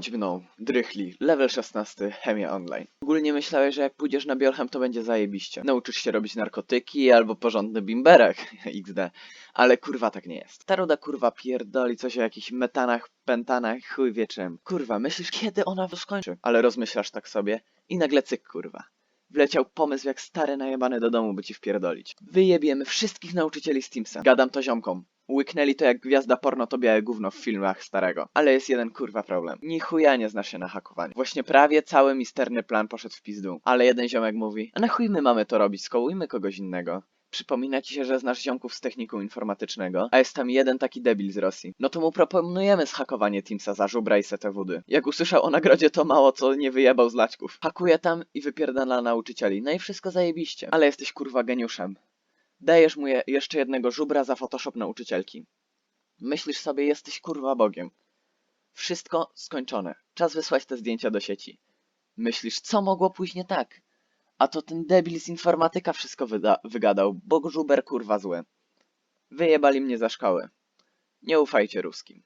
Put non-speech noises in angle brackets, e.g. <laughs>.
dźbną, drychli, level 16, chemia online. Ogólnie myślałeś, że jak pójdziesz na biolchem to będzie zajebiście. Nauczysz się robić narkotyki albo porządny bimberek, <laughs> xd. Ale kurwa tak nie jest. Ta kurwa pierdoli coś o jakichś metanach, pentanach, chuj wie czym. Kurwa, myślisz kiedy ona to skończy? Ale rozmyślasz tak sobie i nagle cyk kurwa. Wleciał pomysł jak stary najebany do domu by ci wpierdolić. Wyjebiemy wszystkich nauczycieli z Teamsa. Gadam to ziomkom. Łyknęli to jak gwiazda porno to białe gówno w filmach starego. Ale jest jeden kurwa problem. Ni chuja nie znasz się na hakowaniu. Właśnie prawie cały misterny plan poszedł w pizdu. Ale jeden ziomek mówi, a na chuj my mamy to robić, skołujmy kogoś innego. Przypomina ci się, że znasz ziomków z technikum informatycznego, a jest tam jeden taki debil z Rosji. No to mu proponujemy zhakowanie Teamsa za żubra i setę wody. Jak usłyszał o nagrodzie, to mało co nie wyjebał z laćków. Hakuje tam i wypierdala nauczycieli. No i wszystko zajebiście. Ale jesteś kurwa geniuszem. Dajesz mu je jeszcze jednego żubra za Photoshop nauczycielki. Myślisz sobie, jesteś kurwa Bogiem. Wszystko skończone. Czas wysłać te zdjęcia do sieci. Myślisz, co mogło pójść nie tak? A to ten debil z informatyka wszystko wygadał, bo żuber kurwa zły. Wyjebali mnie za szkoły. Nie ufajcie ruskim.